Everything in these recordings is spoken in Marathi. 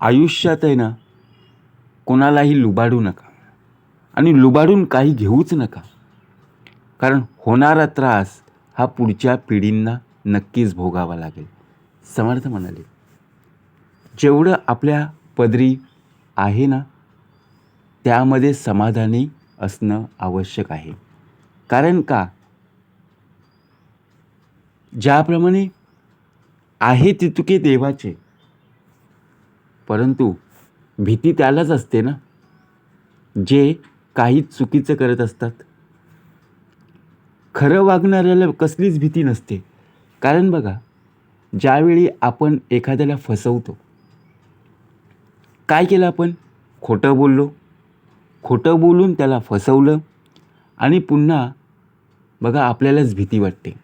आयुष्यात आहे ना कोणालाही लुबाडू नका. आणि लुबाडून काही घेऊच नका. कारण होणारा त्रास हा पुढच्या पिढींना नक्कीच भोगावा लागेल. समर्थ म्हणाले. जेवढं आपल्या पदरी आहे ना त्यामध्ये समाधानी असणं आवश्यक आहे. कारण का? ज्याप्रमाणे आहे तितुके देवाचे परंतु भीती त्यालाच असते ना? जे काही चुकीचं करत असतात. खरं वागणाऱ्याला कसलीच भीती नसते. कारण बघा ज्यावेळी आपण एखाद्याला फसवतो काय केलं आपण? खोटं बोललो. खोटं बोलून त्याला फसवलं आणि पुन्हा बघा आपल्यालाच भीती वाटते.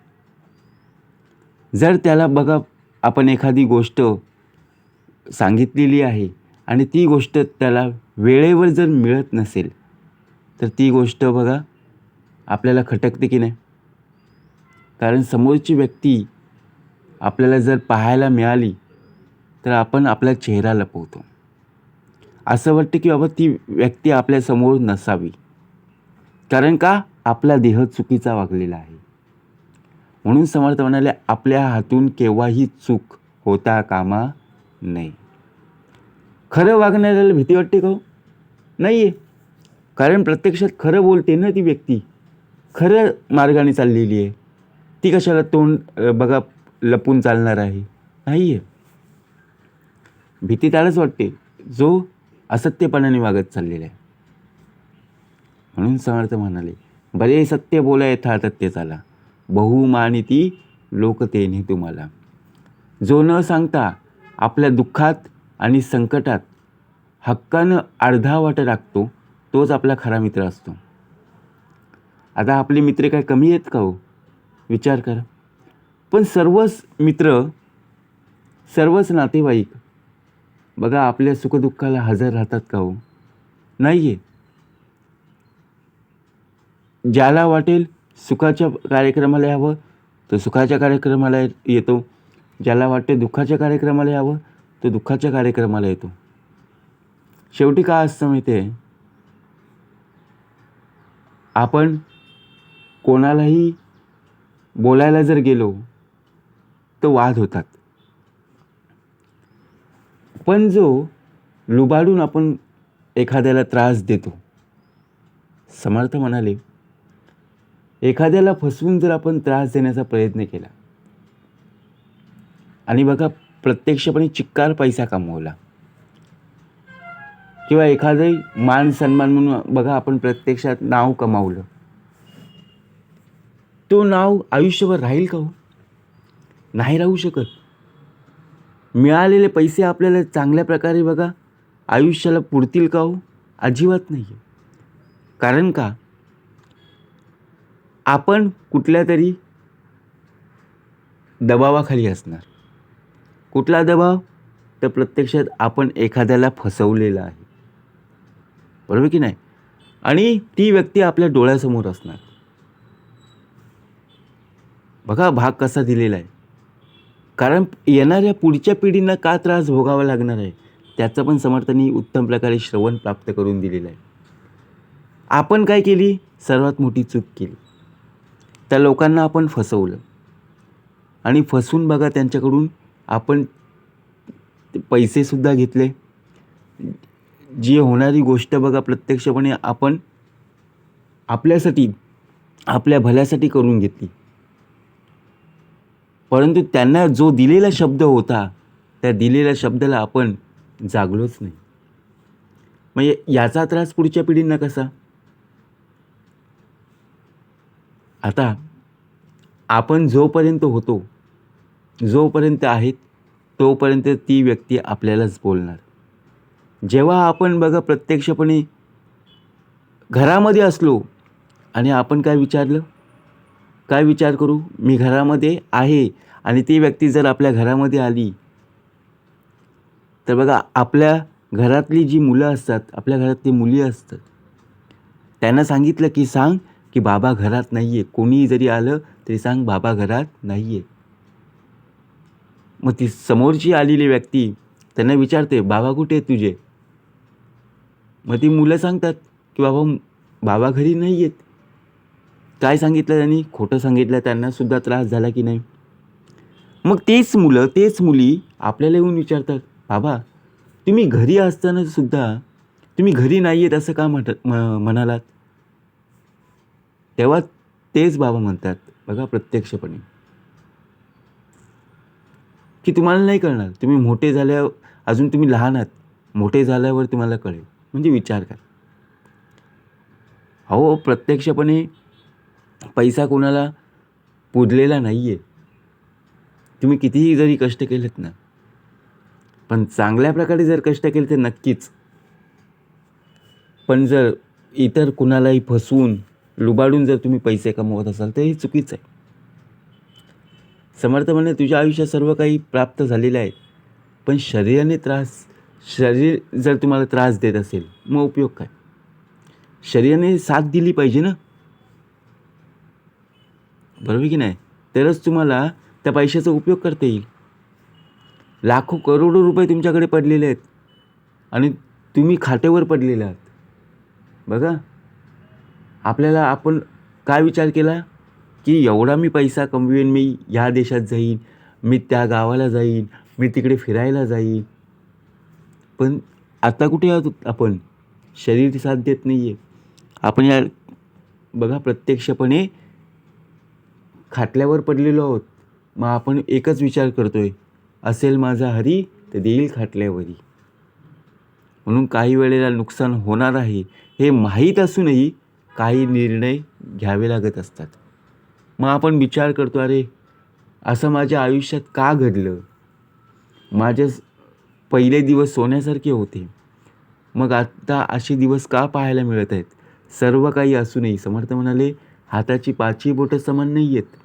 जर त्याला बघा आपण एखादी गोष्ट सांगितलेली आहे. आणि ती गोष्ट त्याला वेळेवर जर मिळत नसेल तर ती गोष्ट बघा आपल्याला खटकते की नाही? कारण समोरची व्यक्ती आपल्याला जर पाहायला मिळाली तर आपण आपला चेहरा लपवतो. असं वाटतं की बाबा ती व्यक्ती आपल्यासमोर नसावी. कारण का? आपला देह चुकीचा वागलेला आहे. म्हणून समर्थ म्हणाले आपल्या हातून केव्हाही चूक होता कामा नाही. खरं वागणाऱ्याला भीती वाटते का हो? नाही आहे कारण प्रत्यक्षात खरं बोलते ना ती व्यक्ती. खरं मार्गाने चाललेली आहे. ती कशाला तोंड बघा लपून चालणार आहे. नाही आहे भीती त्यालाच वाटते जो असत्यपणाने वागत चाललेला आहे. म्हणून समर्थ म्हणाले बरे सत्य बोला यथार्थत्य चाला बहुमानिती लोकतेने तुम्हाला. जो न सांगता आपल्या दुःखात आणि संकटात हक्कानं अर्धा वाटा राखतो तोच आपला खरा मित्र असतो. आता आपले मित्र काय कमी आहेत का हो? विचार करा. पण सर्वच मित्र सर्वच नातेवाईक बघा आपल्या सुखदुःखाला हजर राहतात का हो? नाही आहे ज्याला वाटेल सुखाच्या कार्यक्रमाला यावं तो सुखाच्या कार्यक्रमाला येतो. ज्याला वाटते दुःखाच्या कार्यक्रमाला यावं तो दुःखाच्या कार्यक्रमाला येतो. शेवटी काय असतं माहिती आहे आपण कोणालाही बोलायला जर गेलो तर वाद होतात. पण जो लुबाडून आपण एखाद्याला त्रास देतो समर्थ म्हणाले एखाद्याला फसवून जर आपण त्रास देण्याचा प्रयत्न केला आणि बघा प्रत्यक्षपणे चिक्कार पैसा कमवला. किंवा एखादे मान सन्मान म्हणून बघा आपण प्रत्यक्षात नाव कमावलं. तो नाव आयुष्यभर राहील का हो? नाही राहू शकत. मिळालेले पैसे आपल्याला चांगल्या प्रकारे बघा आयुष्याला पुरतील का हो? अजिबात नाही आहे कारण का? आपण कुठल्या तरी दबावाखाली असणार. कुठला दबाव? तर प्रत्यक्षात आपण एखाद्याला फसवलेला आहे. बरोबर की नाही? आणि ती व्यक्ती आपल्या डोळ्यासमोर असणार. बघा भाग कसा दिलेला आहे. कारण येणाऱ्या पुढच्या पिढींना का त्रास भोगावा लागणार आहे? त्याचं पण समर्थांनी उत्तम प्रकारे श्रवण प्राप्त करून दिलेलं आहे. आपण काय केली? सर्वात मोठी चूक केली. त्या लोकांना आपण फसवलं. आणि फसवून बघा त्यांच्याकडून आपण ते पैसेसुद्धा घेतले. जी होणारी गोष्ट बघा प्रत्यक्षपणे आपण आपल्यासाठी आपल्या भल्यासाठी करून घेतली. परंतु त्यांना जो दिलेला शब्द होता त्या दिलेल्या शब्दाला आपण जागलोच नाही. म्हणजे याचा त्रास पुढच्या पिढींना कसा? आता आपण जोपर्यंत होतो जोपर्यंत आहेत तोपर्यंत ती व्यक्ती आपल्यालाच बोलणार. जेव्हा आपण बघा प्रत्यक्षपणे घरामध्ये असलो आणि आपण काय विचारलं? काय विचार करू? मी घरामध्ये आहे आणि ती व्यक्ती जर आपल्या घरामध्ये आली तर बघा आपल्या घरातली जी मुलं असतात आपल्या घरातली मुली असतात त्यांना सांगितलं की सांग की बाबा घरात नाही आहे कोणीही जरी आलं तरी सांग बाबा घरात नाही आहे मग ती समोरची आलेली व्यक्ती त्यांना विचारते बाबा कुठे आहेत तुझे? मग ती मुलं सांगतात की बाबा बाबा घरी नाही आहेत. काय सांगितलं त्यांनी? खोटं सांगितलं त्यांनासुद्धा त्रास झाला की नाही? मग तेच मुलं तेच मुली आपल्याला येऊन विचारतात बाबा तुम्ही घरी असतानासुद्धा तुम्ही घरी नाही आहेत असं का म्हट म म्हणालात? तेव्हा तेच बाबा म्हणतात बघा प्रत्यक्षपणे. की तुम्हाला नाही कळणार. तुम्ही मोठे झाल्यावर अजून तुम्ही लहान आहात. मोठे झाल्यावर तुम्हाला कळेल. म्हणजे विचार करा. हो प्रत्यक्षपणे पैसा कोणाला पुरलेला नाही आहे तुम्ही कितीही जरी कष्ट केलेत ना पण चांगल्या प्रकारे जर कष्ट केले तर नक्कीच. पण जर इतर कुणालाही फसवून लुबाडून जर तुम्ही पैसे कमवत असाल तर हे चुकीचं आहे. समर्थ म्हणे तुझ्या आयुष्यात सर्व काही प्राप्त झालेलं आहे पण शरीराने त्रास शरीर जर तुम्हाला त्रास देत असेल मग उपयोग काय? शरीराने साथ दिली पाहिजे ना? बरोबर की नाही? तरच तुम्हाला त्या पैशाचा उपयोग करता येईल. लाखो करोडो रुपये तुमच्याकडे पडलेले आहेत आणि तुम्ही खाटेवर पडलेले आहात. बघा. आपल्याला आपण काय विचार केला? की एवढा मी पैसा कमवेन मी ह्या देशात जाईन मी त्या गावाला जाईन मी तिकडे फिरायला जाईन. पण आता कुठे आहोत आपण? शरीर साथ देत नाही आहे आपण या बघा प्रत्यक्षपणे खाटल्यावर पडलेलो आहोत. मग आपण एकच विचार करतोय असेल माझा हरी तर देईल खाटल्यावरी. म्हणून काही वेळेला नुकसान होणार आहे हे माहीत असूनही काही निर्णय घ्यावे लागत असतात. मग आपण विचार करतो अरे असं माझ्या आयुष्यात का घडलं? माझे पहिले दिवस सोन्यासारखे होते. मग आत्ता असे दिवस का पाहायला मिळत आहेत? सर्व काही असूनही. समर्थ म्हणाले हाताची पाचही बोटं समान नाही आहेत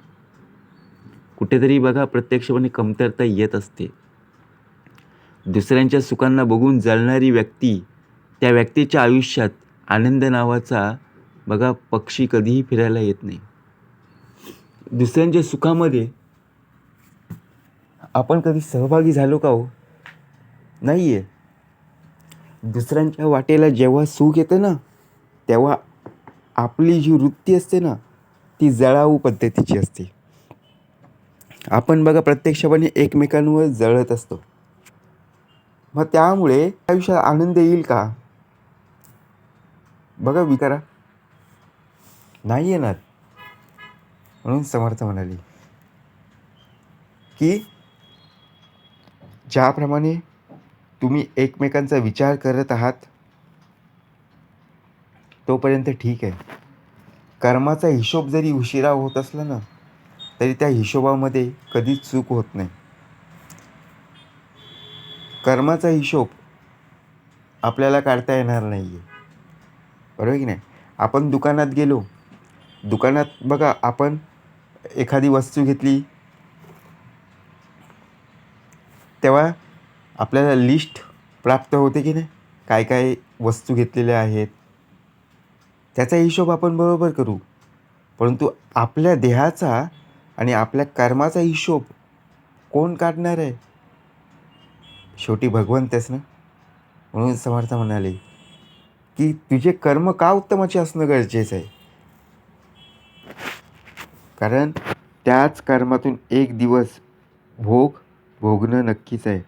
कुठेतरी बघा प्रत्यक्षपणे कमतरता येत असते. दुसऱ्यांच्या सुखांना बघून जळणारी व्यक्ती त्या व्यक्तीच्या आयुष्यात आनंद नावाचा बघा पक्षी कधीही फिरायला येत नाही. दुसऱ्यांच्या सुखामध्ये आपण कधी सहभागी झालो का हो? नाही आहे दुसऱ्यांच्या वाटेला जेव्हा सुख येतं ना तेव्हा आपली जी वृत्ती असते ना ती जळाऊ पद्धतीची असते. आपण बघा प्रत्यक्षपणे एकमेकांवर जळत असतो. मग त्यामुळे आयुष्यात आनंद येईल का? बघा विचारा नाही येणार. म्हणून समर्थ म्हणाले. की ज्याप्रमाणे तुम्ही एकमेकांचा विचार करत आहात तोपर्यंत ठीक आहे. कर्माचा हिशोब जरी उशिरा होत असला ना तरी त्या हिशोबामध्ये कधीच चूक होत नाही. कर्माचा हिशोब आपल्याला काढता येणार नाही आहे बरोबर की नाही? आपण दुकानात गेलो. दुकानात बघा आपण एखादी वस्तू घेतली तेव्हा आपल्याला लिस्ट प्राप्त होते की नाही? काय काय वस्तू घेतलेल्या आहेत? त्याचा हिशोब आपण बरोबर करू. परंतु आपल्या देहाचा आणि आपल्या कर्माचा हिशोब कोण काढणार आहे? शेवटी भगवंतच ना? म्हणून समर्थ म्हणाले की तुझे कर्म का उत्तमाचे असणं गरजेचं आहे? कारण त्याच कर्मातून एक दिवस भोग भोगणं नक्कीच आहे.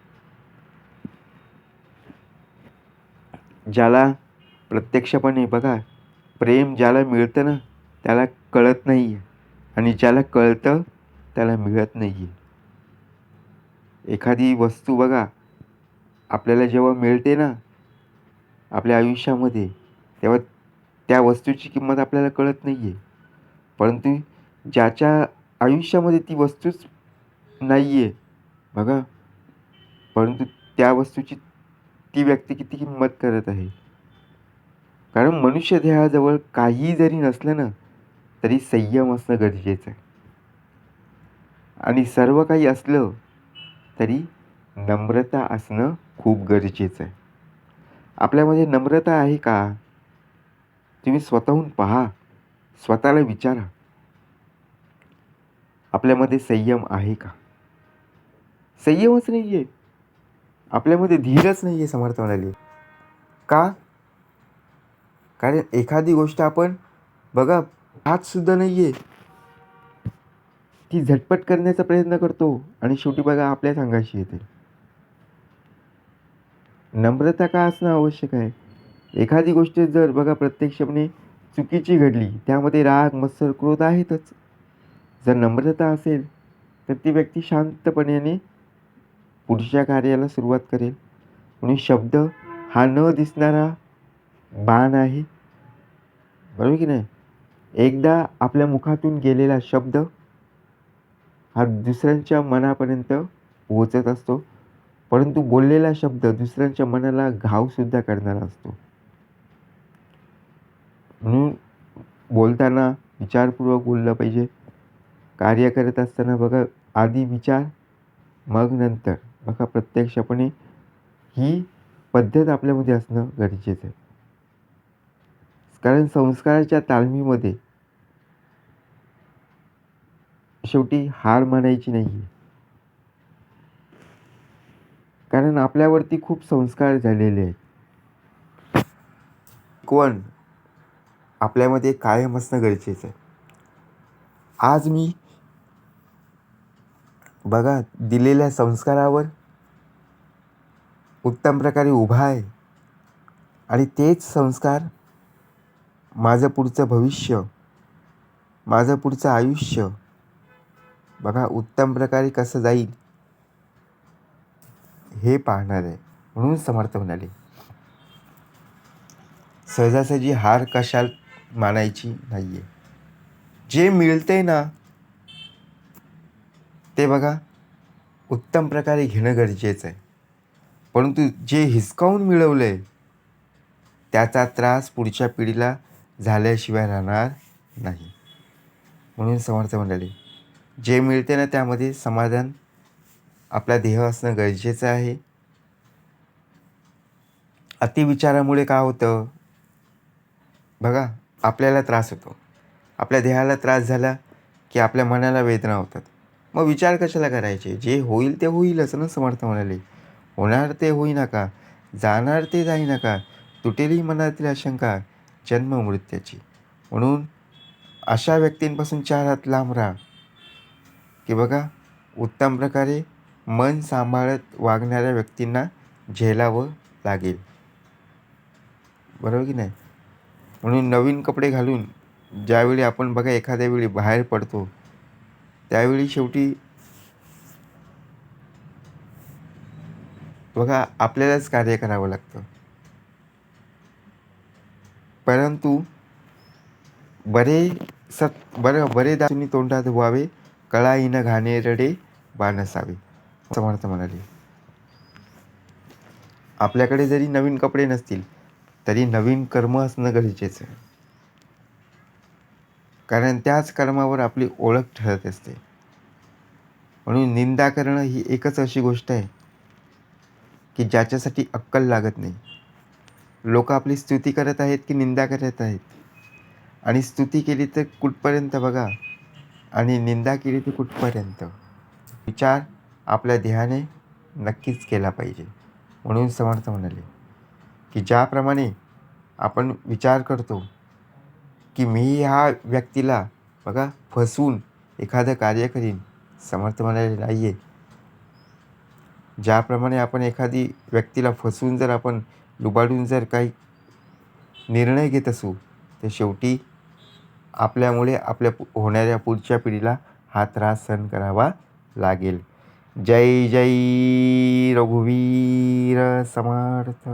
ज्याला प्रत्यक्षपणे बघा प्रेम ज्याला मिळतं ना त्याला कळत नाही आहे आणि ज्याला कळतं त्याला मिळत नाही आहे एखादी वस्तू बघा आपल्याला जेव्हा मिळते ना आपल्या आयुष्यामध्ये तेव्हा त्या वस्तूची किंमत आपल्याला कळत नाही आहे परंतु ज्याच्या आयुष्यामध्ये ती वस्तूच नाही आहे बघा. परंतु त्या वस्तूची ती व्यक्ती किती किंमत करत आहे. कारण मनुष्य देहाजवळ काही जरी नसलं ना तरी संयम असणं गरजेचं आहे. आणि सर्व काही असलं तरी नम्रता असणं खूप गरजेचं आहे. आपल्यामध्ये नम्रता आहे का? तुम्ही स्वतःहून पहा. स्वतःला विचारा. आपल्यामध्ये संयम आहे का? संयमच नाही आहे आपल्यामध्ये धीरच नाही आहे समर्थ म्हणाले. का? कारण एखादी गोष्ट आपण बघा हातसुद्धा नाही आहे ती झटपट करण्याचा प्रयत्न करतो आणि शेवटी बघा आपल्या अंगाशी येते. नम्रता का असणं आवश्यक आहे? एखादी गोष्ट जर बघा प्रत्यक्षपणे चुकीची घडली त्यामध्ये राग मत्सर क्रोध आहेतच. जर नम्रता असेल तर ती व्यक्ती शांतपणे पुढच्या कार्याला सुरुवात करेल. म्हणून शब्द हा न दिसणारा बाण आहे. बरोबर की नाही? एकदा आपल्या मुखातून गेलेला शब्द हा दुसऱ्यांच्या मनापर्यंत पोहोचत असतो. परंतु बोललेला शब्द दुसऱ्यांच्या मनाला घावसुद्धा करणारा असतो. म्हणून बोलताना विचारपूर्वक बोललं पाहिजे. कार्य करत असताना बघा आधी विचार मग नंतर. बघा प्रत्यक्षपणे ही पद्धत आपल्यामध्ये असणं गरजेचं आहे. कारण संस्काराच्या तालमीमध्ये शेवटी हार मानायची नाही आहे कारण आपल्यावरती खूप संस्कार झालेले आहेत. कोण? आपल्यामध्ये कायम असणं गरजेचं आहे. आज मी बघा दिलेल्या संस्कारावर उत्तम प्रकारे उभा आहे. आणि तेच संस्कार माझं पुढचं भविष्य माझं पुढचं आयुष्य बघा उत्तम प्रकारे कसं जाईल हे पाहणार आहे. म्हणून समर्थ म्हणाले. सहजासहजी हार कशाल मानायची नाही आहे जे मिळते ना ते बघा उत्तम प्रकारे घेणं गरजेचं आहे. परंतु जे हिसकावून मिळवलं आहे त्याचा त्रास पुढच्या पिढीला झाल्याशिवाय राहणार नाही. म्हणून समर्थ मंडळी जे मिळते ना त्यामध्ये समाधान आपला देह असणं गरजेचं आहे. अतिविचारामुळे काय होतं? बघा आपल्याला त्रास होतो. आपल्या देहाला त्रास झाला की आपल्या मनाला वेदना होतात. मग विचार कशाला करायचे? जे होईल ते होईलच ना समर्थ म्हणाले. होणार ते होई नका जाणार ते जाई नका तुटेली मनातील आशंका जन्म मृत्याची. म्हणून अशा व्यक्तींपासून चार हात लांब राहा. की बघा उत्तम प्रकारे मन सांभाळत वागणाऱ्या व्यक्तींना झेलावं लागेल. बरोबर की नाही? म्हणून नवीन कपडे घालून ज्यावेळी आपण बघा एखाद्या वेळी बाहेर पडतो त्यावेळी शेवटी बघा आपल्यालाच कार्य करावं लागतं. परंतु बरे सत बरं बरे दासुनी तोंडात व्हावे कळाईन घाणेरडे बाणसावे समर्थ म्हणाले. आपल्याकडे जरी नवीन कपडे नसतील तरी नवीन कर्म असणं गरजेचं आहे. कारण त्याच कर्मावर आपली ओळख ठरत असते. म्हणून निंदा करणं ही एकच अशी गोष्ट आहे की ज्याच्यासाठी अक्कल लागत नाही. लोक आपली स्तुती करत आहेत की निंदा करत आहेत? आणि स्तुती केली तर कुठपर्यंत बघा? आणि निंदा केली तर कुठपर्यंत? विचार आपल्या देहाने नक्कीच केला पाहिजे. म्हणून समर्थ म्हणाले की ज्याप्रमाणे आपण विचार करतो की मी ह्या व्यक्तीला बघा फसवून एखादं कार्य करीन समर्थ म्हणाले नाही आहे ज्याप्रमाणे आपण एखादी व्यक्तीला फसवून जर आपण लुबाडून जर काही निर्णय घेत असू तर शेवटी आपल्यामुळे आपल्या पु होणाऱ्या पुढच्या पिढीला हा त्रास सहन करावा लागेल. जय जय रघुवीर समर्थ.